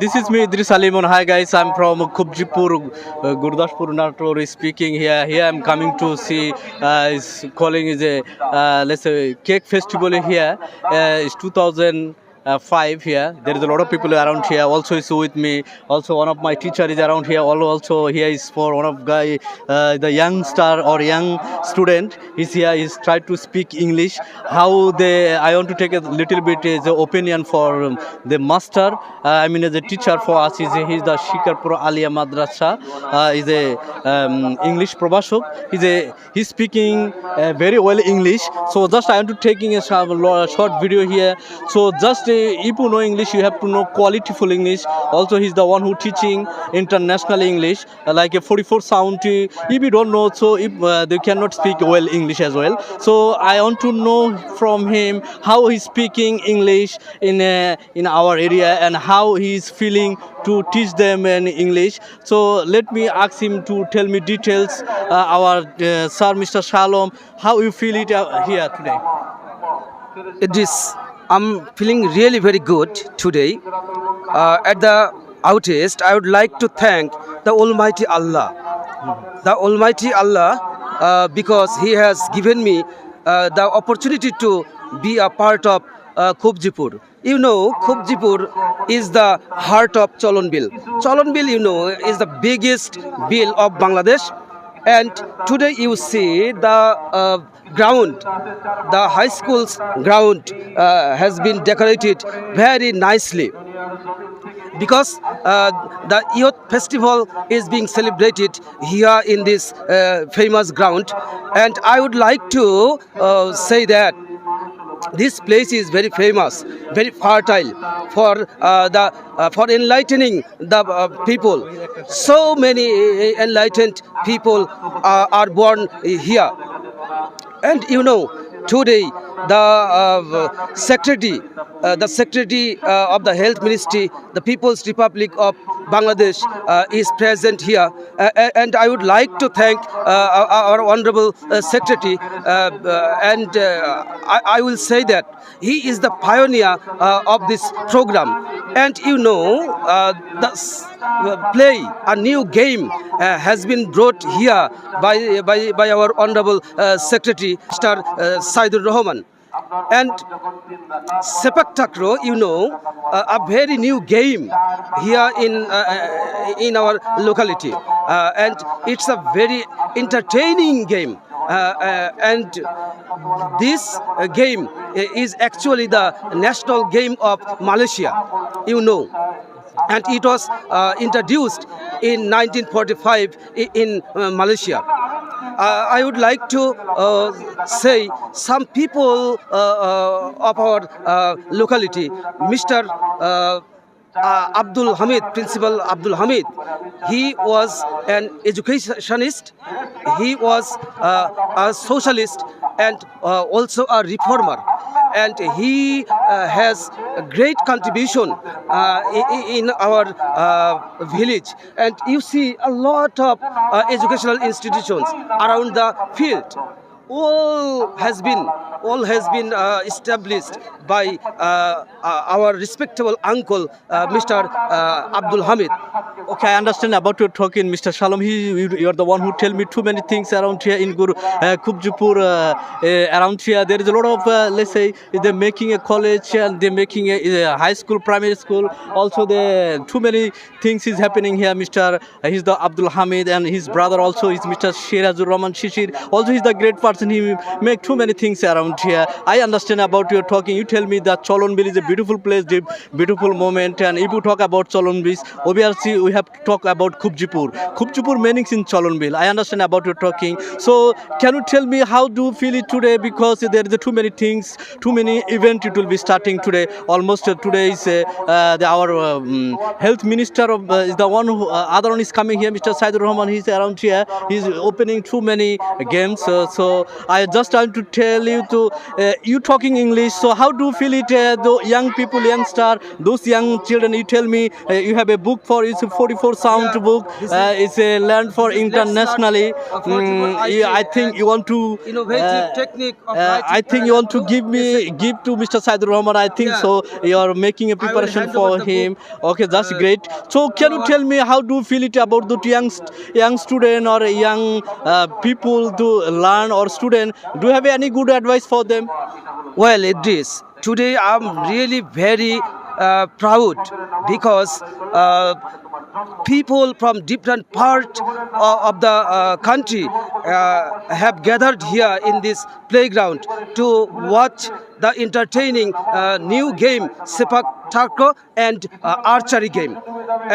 this is me, Idris Alimun. Hi guys, I'm from Kubjipur, uh, Gurdaspur, Nator speaking here. Here I'm coming to see, uh, is calling is a, uh, let's say, cake festival here. Uh, it's 2005 here. There is a lot of people around here. Also is with me. Also one of my teacher is around here. Al- Also here is for one of guy, uh, the young star or young student. He's here. He's tried to speak English. How they, I want to take a little bit is the opinion for um, the master. Uh, I mean, as a teacher for us, is he's the Shikarpur Alia Madrasa. Uh, is a um, English probashok. He's a he's speaking uh, very well English. So just I want to taking a short video here. So just if you know English, you have to know qualityful English. Also, he's the one who teaching international English, uh, like a 44 sound. If you don't know, so if uh, they cannot speak well English as well. So I want to know from him how he's speaking English in uh, in our area and how he's feeling to teach them in English. So let me ask him to tell me details. Uh, our uh, sir, Mr. Shalom, how you feel it uh, here today? Idris, I'm feeling really very good today. Uh, at the outest, I would like to thank the Almighty Allah. The Almighty Allah, uh, because He has given me uh, the opportunity to be a part of uh, Khubjipur. You know, Khubjipur is the heart of Cholonbil. Cholonbil, you know, is the biggest bill of Bangladesh. And today you see the uh, ground, the high school's ground uh, has been decorated very nicely. Because uh, the youth festival is being celebrated here in this uh, famous ground. And i would like to uh, say that this place is very famous very fertile for uh, the uh, for enlightening the uh, people. So many uh, enlightened people uh, are born here. And you know today the uh, secretary uh, the secretary uh, of the health ministry the people's republic of bangladesh uh, is present here. Uh, and i would like to thank uh, our honorable secretary and I, I will say that he is the pioneer of this program. And you know the play a new game has been brought here by by, by our honorable secretary mr saidur rahman and sepak takraw you know uh, a very new game here in uh, uh, in our locality. Uh, and it's a very entertaining game. Uh, uh, and this uh, game is actually the national game of malaysia you know. And it was uh, introduced in 1945 i- in uh, Malaysia. Uh, I would like to uh, say some people uh, uh, of our uh, locality, Mr. Uh, uh, Abdul Hamid, Principal Abdul Hamid, he was an educationist, he was uh, a socialist, and uh, also a reformer. And he uh, has a great contribution uh, in our uh, village. And you see a lot of uh, educational institutions around the field. All has been all has been uh, established by uh, uh, our respectable uncle, uh, Mr. Uh, Abdul Hamid. Okay, I understand about your talking, Mr. Shalom. He, you are the one who tell me too many things around here in Guru uh, Kubjipur. Uh, uh, around here, there is a lot of uh, let's say they're making a college and they're making a, a high school, primary school. Also, the too many things is happening here. Mr. Uh, he's the Abdul Hamid and his brother also is Mr. Shirazur Rahman Shishir. Also, he's the great person. He make too many things around here. I understand about your talking. You tell me that Cholonbil is a beautiful place, beautiful moment. And if you talk about Cholonbil, obviously we have to talk about Khubjipur. Khubjipur meanings in Cholonbil. I understand about your talking. So can you tell me how do you feel it today? Because there is too many things, too many event it will be starting today. Almost uh, today is uh, uh, the, our um, health minister of, uh, is the one who uh, other one is coming here. Mr. Saidur Rahman. He's around here. He's opening too many games. Uh, so I just want to tell you to uh, you talking English. So how do you feel it? Uh, the young people, youngster, those young children. You tell me uh, you have a book for it's a 44 sound Yeah, book. Uh, it's a learned for internationally. uh, 44 Mm, I think you want to. Innovative technique of uh, I think you want to give me give to Mr. Saidur Rahman. I think Yeah. so. You are making a preparation for him. Okay, that's Uh, great. So can you tell me how do you feel it about the young young student or young uh, people to learn or student? Do you have any good advice for them? Well, Idris, today I'm really very uh, proud because uh, people from different part of, of the uh, country uh, have gathered here in this playground to watch the entertaining uh, new game sepak takraw and uh, archery game.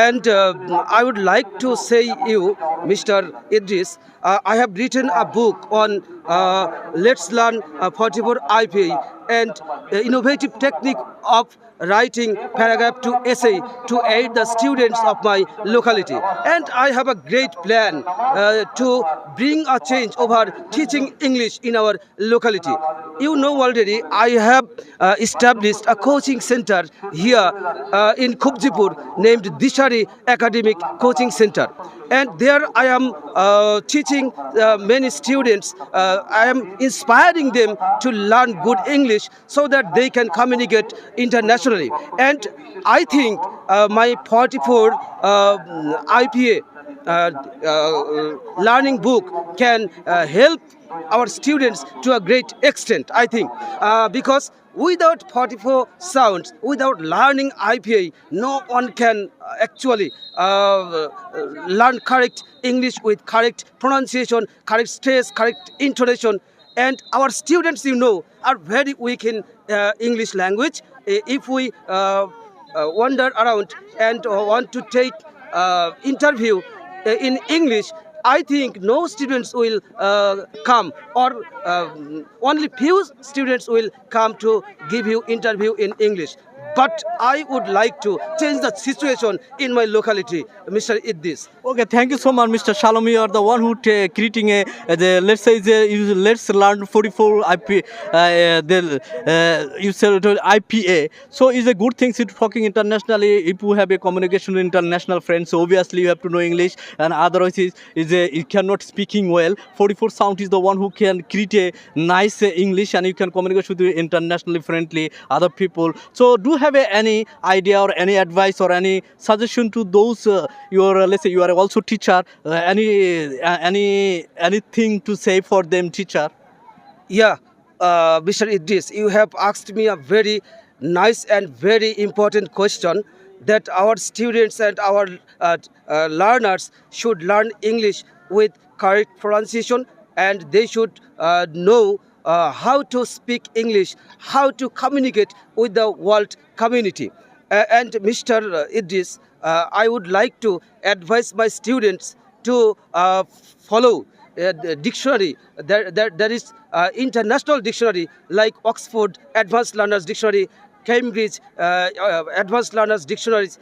And uh, i would like to say you mr idris uh, i have written a book on uh, let's learn uh, 44 ipa and innovative technique of writing paragraph to essay to aid the students of my locality. And i have a great plan uh, to bring a change over teaching english in our locality. You know already i have uh, established a coaching center here uh, in kubjipur named dishari academic coaching center. And there i am uh, teaching uh, many students uh, i am inspiring them to learn good english so that they can communicate internationally. And i think uh, my 44 uh, ipa learning book can help our students to a great extent i think. Uh, because without 44 sounds without learning ipa no one can uh, actually uh, learn correct english with correct pronunciation correct stress correct intonation. And our students you know are very weak in uh, english language. If we uh, uh, wander around and uh, want to take uh, interview uh, in english i think no students will uh, come or uh, only few students will come to give you interview in english but i would like to change the situation in my locality mr idris Okay, thank you so much, Mr. Shalom. You are the one who creating a, the let's say the let's learn 44 IP. Uh, the uh, you said IPA. So it's a good thing to talking internationally. If you have a communication with international friends, so obviously you have to know English, and otherwise is is a, you cannot speaking well. 44 sound is the one who can create a nice uh, English, and you can communicate with internationally friendly other people. So do have any idea or any advice or any suggestion to those uh, your uh, let's say you are also teacher uh, any any anything to say for them teacher Yeah, uh, Mr. Idris, you have asked me a very nice and very important question that our students and our uh, uh, learners should learn English with correct pronunciation and they should uh, know uh, how to speak English, how to communicate with the world community. Uh, and Mr. Idris, uh, I would like to advise my students to uh, follow uh, the dictionary there, there, there is uh, international dictionary like oxford advanced learners dictionary cambridge uh, uh, advanced learners dictionaries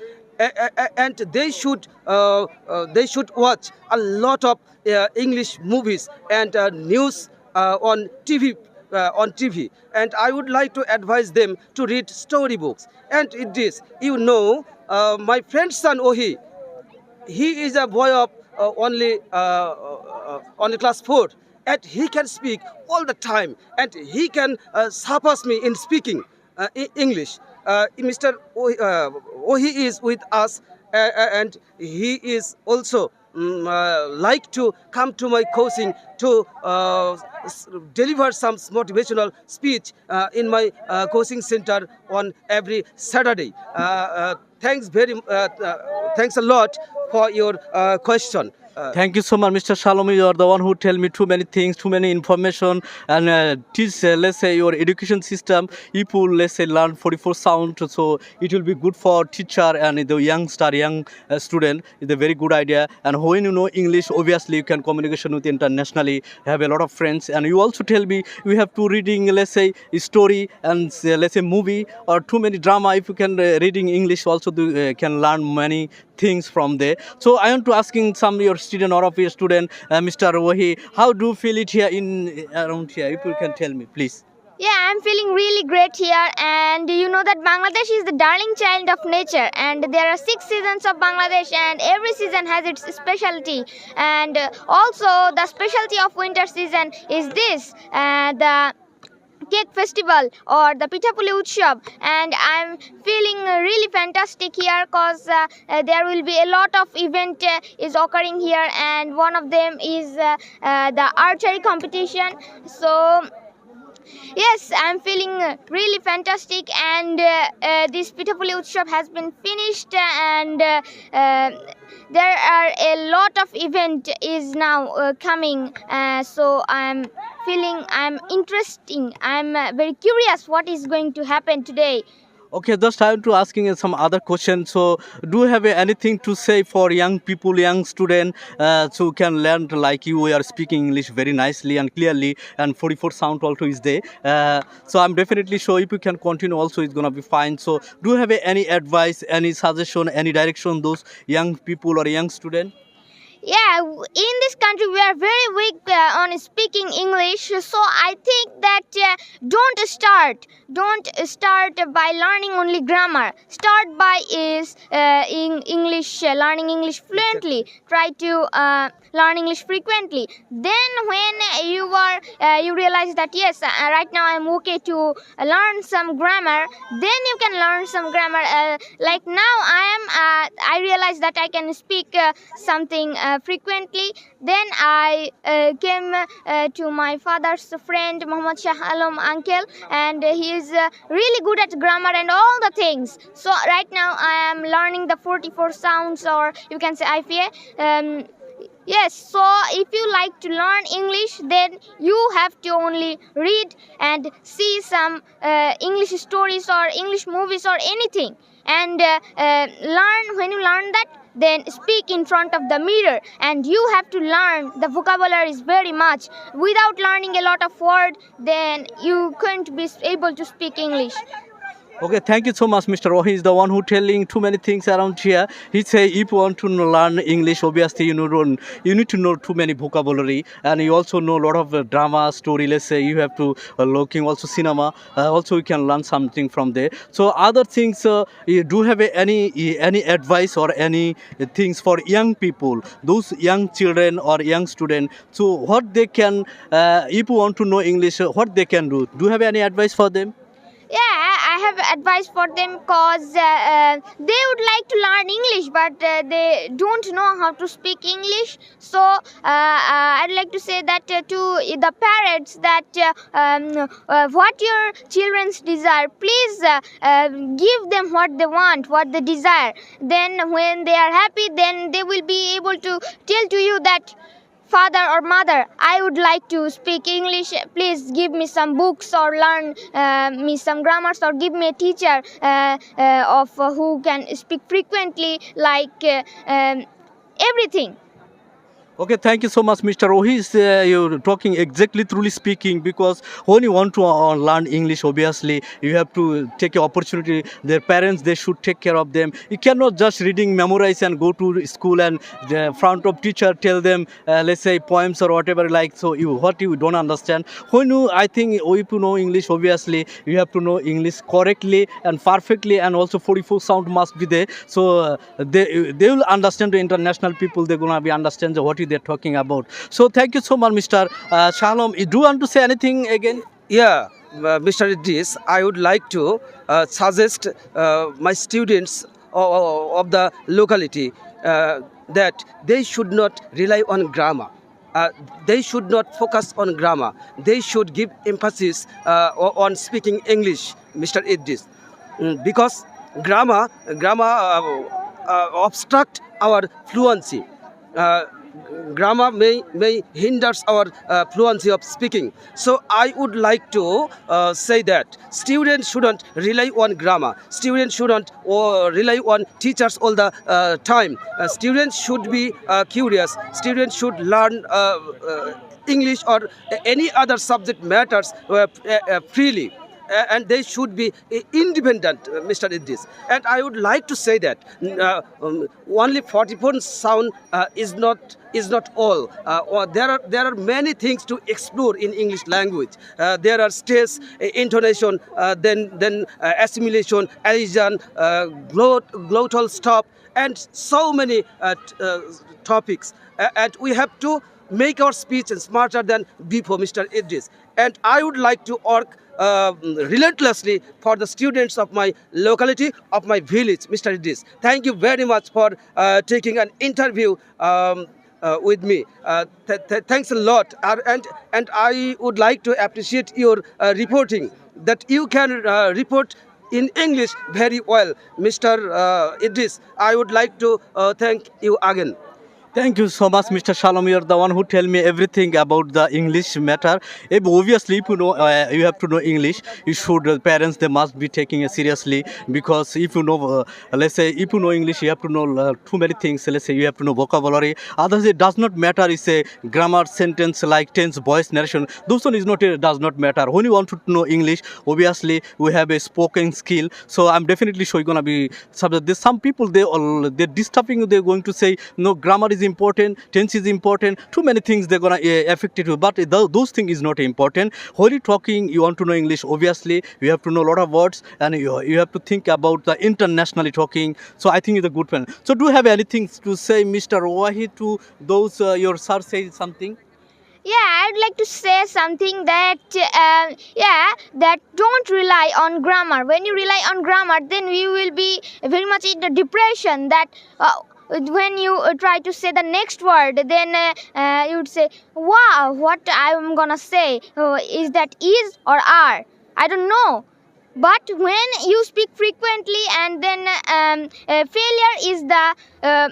and they should uh, uh, they should watch a lot of uh, english movies and uh, news uh, on tv uh, on TV, and I would like to advise them to read storybooks. And it is, you know, uh, my friend's son Ohi, he is a boy of uh, only uh, uh, only class four. And he can speak all the time. And he can uh, surpass me in speaking uh, E- english. Uh, mr Ohi, uh, Ohi is with us uh, and he is also mm, uh, like to come to my coaching to uh, deliver some motivational speech uh, in my uh, coaching center on every Saturday. Uh, uh, thanks very, uh, uh, thanks a lot for your uh, question. Uh, Thank you so much, Mr. Shalom. You are the one who tell me too many things, too many information, and uh, teach. Uh, let's say your education system. If you let's say learn 44 sound, so it will be good for teacher and the youngster, young uh, student. It's a very good idea. And when you know English, obviously you can communication with internationally. Have a lot of friends, and you also tell me we have to reading. Let's say story and uh, let's say movie or too many drama. If you can uh, reading English, also do, uh, can learn many things from there. So I want to asking some your student or of your student, uh, Mr. Wahi, how do you feel it here in around here? If you can tell me, please. Yeah, I'm feeling really great here, and you know that Bangladesh is the darling child of nature, and there are six seasons of Bangladesh, and every season has its specialty. And uh, also, the specialty of winter season is this uh, the cake festival or the Pitapuli Utsav. And I'm feeling really fantastic here because uh, there will be a lot of event uh, is occurring here and one of them is uh, uh, the archery competition. So yes i'm feeling really fantastic and uh, uh, this pitapuli utsav has been finished and uh, uh, there are a lot of event is now coming. So i'm feeling i'm interesting i'm uh, very curious what is going to happen today Okay, just want to asking some other questions. So, do you have anything to say for young people, young student, uh, so can learn like you? We are speaking English very nicely and clearly, and 44 sound also is there. Uh, so, I'm definitely sure if you can continue, also it's gonna be fine. So, do you have any advice, any suggestion, any direction those young people or young student? Yeah in this country we are very weak uh, on speaking english. So i think that uh, don't start. Don't start by learning only grammar. Start by is uh, in english uh, learning english fluently. Try to uh, learn english frequently. Then when you are uh, you realize that yes uh, right now i'm okay to learn some grammar then you can learn some grammar. Uh, like now i am uh, i realized that i can speak uh, something uh, frequently. Then i uh, came uh, to my father's friend Muhammad Shah Alam uncle and he is uh, really good at grammar and all the things. So right now i am learning the 44 sounds or you can say IPA um, Yes, so if you like to learn English, then you have to only read and see some uh, English stories or English movies or anything. And uh, uh, learn, when you learn that, then speak in front of the mirror. And you have to learn the vocabulary is very much. Without learning a lot of word, then you can't be able to speak English. Okay, thank you so much, Mr. Rohi is the one who telling too many things around here. He say if you want to learn English, obviously you know you need to know too many vocabulary, and you also know a lot of uh, drama story. Let's say you have to uh, looking also cinema. Uh, also you can learn something from there. So other things, uh, you do have any any advice or any things for young people, those young children or young student. So what they can, uh, if you want to know English, what they can do? Do you have any advice for them? Yeah i have advice for them cause uh, uh, they would like to learn english but uh, they don't know how to speak english. So uh, uh, i'd like to say that uh, to the parents that um, what your children's desire please uh, give them what they want what they desire. Then when they are happy then they will be able to tell to you that father or mother i would like to speak english. Please give me some books or learn uh, me some grammars or give me a teacher uh, uh, of uh, who can speak frequently like uh, um, everything Okay, thank you so much, Mr. Rohis. Uh, you're talking exactly truly speaking because when you want to uh, learn English, obviously you have to take an opportunity. Their parents they should take care of them. You cannot just reading, memorize, and go to school and the front of teacher tell them, uh, let's say poems or whatever like. So you what you don't understand. When you, I think if you know English, obviously you have to know English correctly and perfectly, and also 44 sound must be there. So uh, they they will understand the international people. They're gonna be understand what they're talking about. So thank you so much, Mr. Uh, Shalom. Do You want to say anything again? Yeah, uh, Mr. Idris, I would like to uh, suggest uh, my students of, the locality uh, that they should not rely on grammar. Uh, they should not focus on grammar. They should give emphasis uh, on speaking English, Mr. Idris, Mm, because grammar grammar uh, uh, obstruct our fluency. Uh, grammar may may hinders our uh, fluency of speaking so i would like to uh, say that students shouldn't rely on grammar students shouldn't uh, rely on teachers all the uh, time uh, students should be uh, curious students should learn uh, uh, english or any other subject matters uh, uh, freely and they should be uh, independent, uh, Mr. Idris. And I would like to say that uh, um, only 44 sound uh, is not is not all. Uh, or there are there are many things to explore in English language. Uh, there are stress, uh, intonation, uh, then then uh, assimilation, elision, uh, glot, glottal stop, and so many uh, uh, topics. Uh, and we have to make our speech smarter than before, Mr. Idris. And I would like to work uh, relentlessly for the students of my locality, of my village, Mr. Idris. Thank you very much for uh, taking an interview um, uh, with me. Uh, th- th- thanks a lot. And, and I would like to appreciate your uh, reporting that you can uh, report in English very well, Mr. Idris. I would like to thank you again. Thank you so much, Mr. Shalom. You're the one who tell me everything about the English matter. If obviously, if you know, uh, you have to know English. You should. Uh, parents they must be taking it seriously because if you know, uh, let's say, if you know English, you have to know uh, too many things. Let's say you have to know vocabulary. Others it does not matter. It's a grammar, sentence like tense, voice, narration. Those one is not uh, does not matter. When you want to know English, obviously we have a spoken skill. So I'm definitely sure you're gonna be. Some, there's some people they all they're disturbing. They're going to say no grammar is important, tense is important. Too many things they're gonna uh, affect it. But th- those things is not important. You talking, you want to know English. Obviously, you have to know a lot of words and you, you have to think about the internationally talking. So I think it's a good plan. So do you have anything to say, Mr. Wahi, to those uh, your sir say something? Yeah, I'd like to say something that, uh, yeah, that don't rely on grammar. When you rely on grammar, then we will be very much in the depression that. Uh, when you uh, try to say the next word, then uh, uh, you would say, "Wow, what I'm gonna say uh, is that is or are? I don't know." But when you speak frequently, and then um, uh, failure is the uh,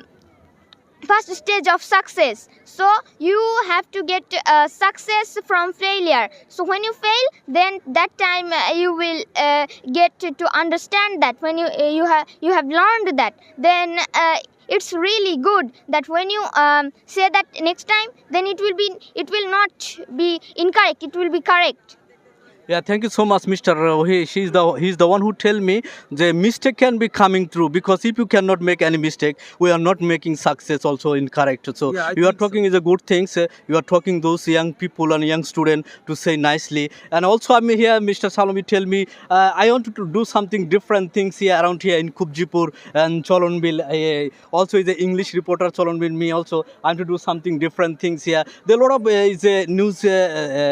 first stage of success so you have to get uh, success from failure so when you fail then that time uh, you will uh, get to, to understand that when you uh, you have you have learned that then uh, it's really good that when you um, say that next time then it will be it will not be incorrect it will be correct Yeah, thank you so much, Mr. Rohi. She's the he's the one who tell me the mistake can be coming through because if you cannot make any mistake, we are not making success also incorrect. So Yeah, you are think so. talking is a good thing. So you are talking those young people and young student to say nicely. And also I'm here, Mr. Salomi tell me uh, I want to do something different things here around here in Kubjipur and Cholonbil. Uh, also is a English reporter Cholonbil. Me also i I'm to do something different things here. There are a lot of uh, is a news uh,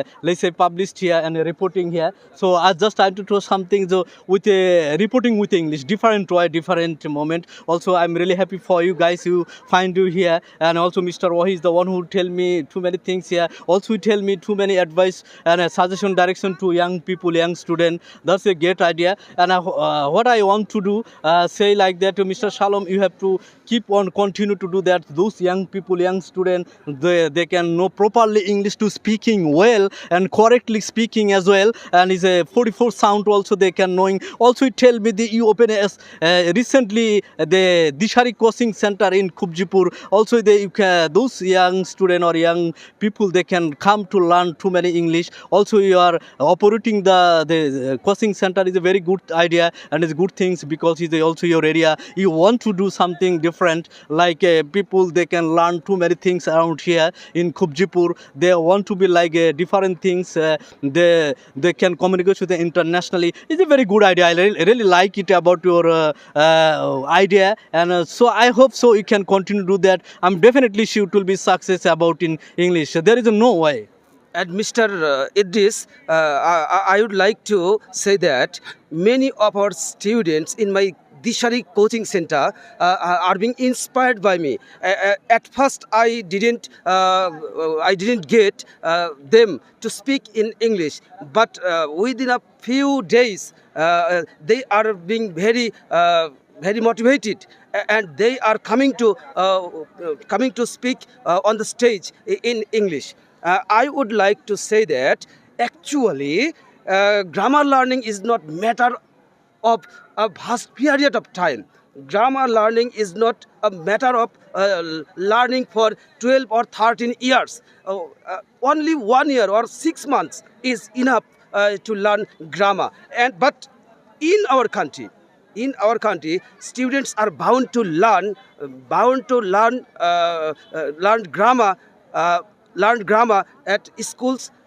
uh, let's say published here and reporting here. So I just tried to do something so with a reporting with English, different way, different moment. Also, I'm really happy for you guys who find you here, and also Mr. Wahi is the one who tell me too many things here. Also, tell me too many advice and suggestion direction to young people, young student. That's a great idea. And uh, what I want to do, uh, say like that to Mr. Shalom, you have to keep on continue to do that. Those young people, young students they, they can know properly English to speaking well and correctly speaking as well. And is a 44 sound also they can knowing. Also, it tell me the you open as uh, recently uh, the Dishari coaching center in Kubjipur. Also, they you can, those young student or young people they can come to learn too many English. Also, you are operating the the uh, coaching center is a very good idea and it's good things because it's also your area. You want to do something different like uh, people they can learn too many things around here in Kubjipur. They want to be like uh, different things. Uh, they they can communicate with the internationally. It's a very good idea. I really, really like it about your uh, uh, idea, and uh, so I hope so. You can continue to do that. I'm definitely sure it will be success about in English. There is no way. And Mr. Uh, Idris, uh, I, I would like to say that many of our students in my Dishari coaching center uh, are being inspired by me. Uh, uh, at first, I didn't, uh, I didn't get uh, them to speak in English, but uh, within a few days, uh, they are being very, uh, very motivated and they are coming to uh, uh, coming to speak uh, on the stage in English. Uh, I would like to say that actually uh, grammar learning is not matter of a vast period of time. Grammar learning is not a matter of uh, learning for 12 or 13 years. Uh, uh, only one year or six months is enough uh, to learn grammar. And but in our country, in our country, students are bound to learn, uh, bound to learn, uh, uh, learn grammar, uh, learn grammar at schools uh,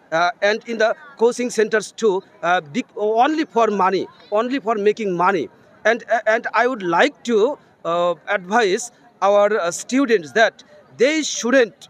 and in the coaching centers too, uh, big, only for money, only for making money. And and I would like to uh, advise our uh, students that they shouldn't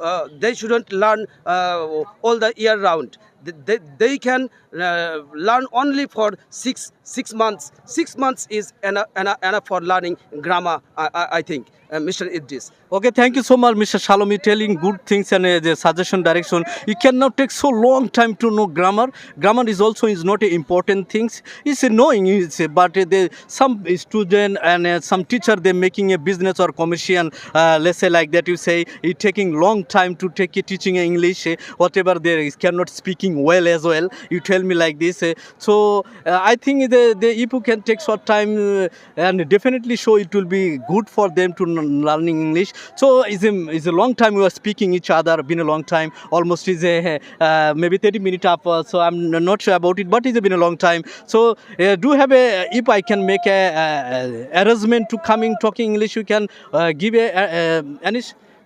uh, they shouldn't learn uh, all the year round. They, they, they can uh, learn only for six six months. Six months is enough, enough, enough for learning grammar. I, I, I think, uh, Mr. Idris. Okay, thank you so much, Mr. Shalom. You telling good things and uh, the suggestion direction. You cannot take so long time to know grammar. Grammar is also is not a important things. It's a knowing, it's a, but uh, the, some student and uh, some teacher they making a business or commercial. Uh, let's say like that. You say it taking long time to take a teaching English. Uh, whatever there is cannot speaking well as well. You tell me like this. Uh, so uh, I think the the IPU can take short time uh, and definitely show it will be good for them to learning English. So it's a, it's a long time we are speaking each other. Been a long time. Almost is a uh, maybe 30 minute up. So I'm not sure about it, but it's been a long time. So do have a if I can make a, a, arrangement to coming talking English, you can give a, a, a any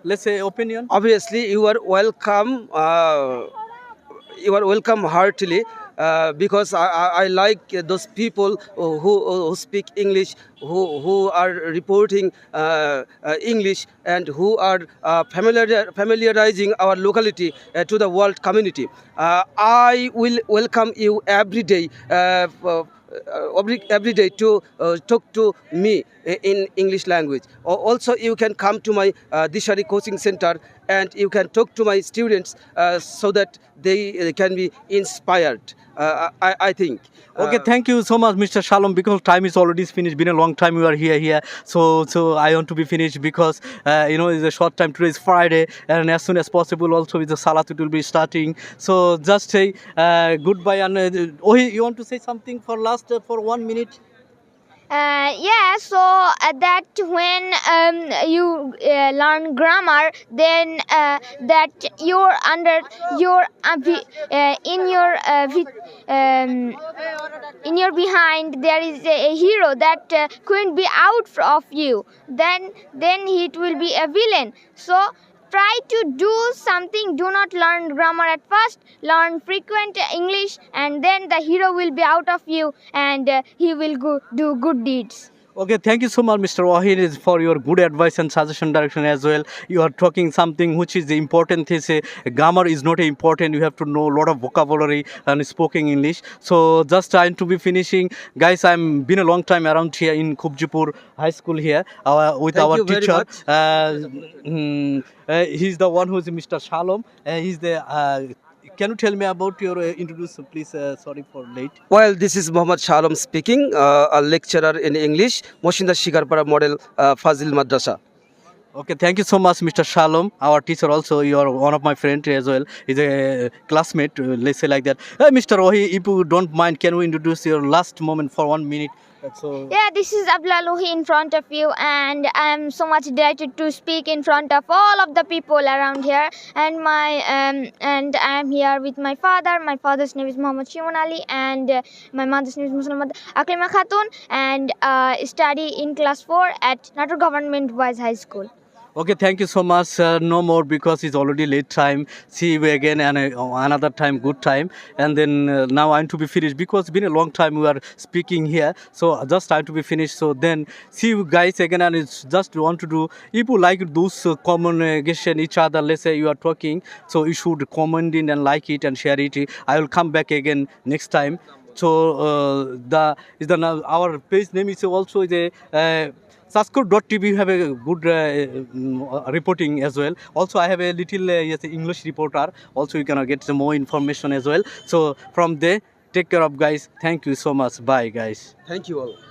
let's say opinion. Obviously, you are welcome. Uh, you are welcome heartily. Uh, because I, I, I like those people who, who speak English, who, who are reporting uh, uh, English, and who are uh, familiar, familiarizing our locality uh, to the world community. Uh, I will welcome you every day. Uh, uh, every, every day to uh, talk to me in English language. Also, you can come to my uh, Dishari coaching center and you can talk to my students uh, so that they uh, can be inspired. Uh, I, I think. Okay, Uh, thank you so much, Mr. Shalom. Because time is already finished. Been a long time we are here, here. So, so I want to be finished because uh, you know it's a short time. Today is Friday, and as soon as possible, also with the Salat it will be starting. So, just say uh, goodbye. And uh, oh, you want to say something for last uh, for one minute? Uh, yeah, so uh, that when um, you uh, learn grammar, then uh, that you're under your uh, uh, in your um, in your behind there is a, a hero that couldn't be out of you. Then then it will be a villain. So try to do something. Do not learn grammar at first. Learn frequent english and then the hero will be out of you and uh, he will go do good deeds Okay, thank you so much, Mr. Wahid, is for your good advice and suggestion direction as well. You are talking something which is the important thing. Grammar is not important. You have to know a lot of vocabulary and spoken English. So just trying to be finishing, guys. I'm been a long time around here in Kubjipur High School here uh, with Thank our you very teacher. much. Uh, mm, uh, he's the one who's Mr. Shalom. Uh, he's the. Uh, can you tell me about your uh, introduce, please? Uh, sorry for late. Well, this is Muhammad Shalom speaking, uh, a lecturer in English, Moshinda Shikarpara Model uh, Fazil Madrasa. Okay, thank you so much, Mr. Shalom. Our teacher also, you are one of my friend as well. He's a classmate, uh, let's say like that. Hey, Mr. Rohi, if you don't mind, can we introduce your last moment for one minute? So, yeah this is abdullah Lohi in front of you and i'm so much delighted to speak in front of all of the people around here. And my um, and i'm here with my father. My father's name is muhammad shimon ali and uh, my mother's name is muslimat aklima khatun and uh, study in class 4 at nator government boys high school okay, thank you so much. Uh, no more because it's already late time. See you again and uh, another time, good time. And then uh, now I'm to be finished because it's been a long time we are speaking here. So just time to be finished. So then see you guys again and it's just want to do. If you like those uh, communication each other, let's say you are talking, so you should comment in and like it and share it. I will come back again next time. So uh, the is the our page name is also the. Uh, Saskar.tv have a good uh, mm, reporting as well. Also, I have a little uh, yes, English reporter. Also, you can uh, get some more information as well. So, from there, take care of guys. Thank you so much. Bye, guys. Thank you all.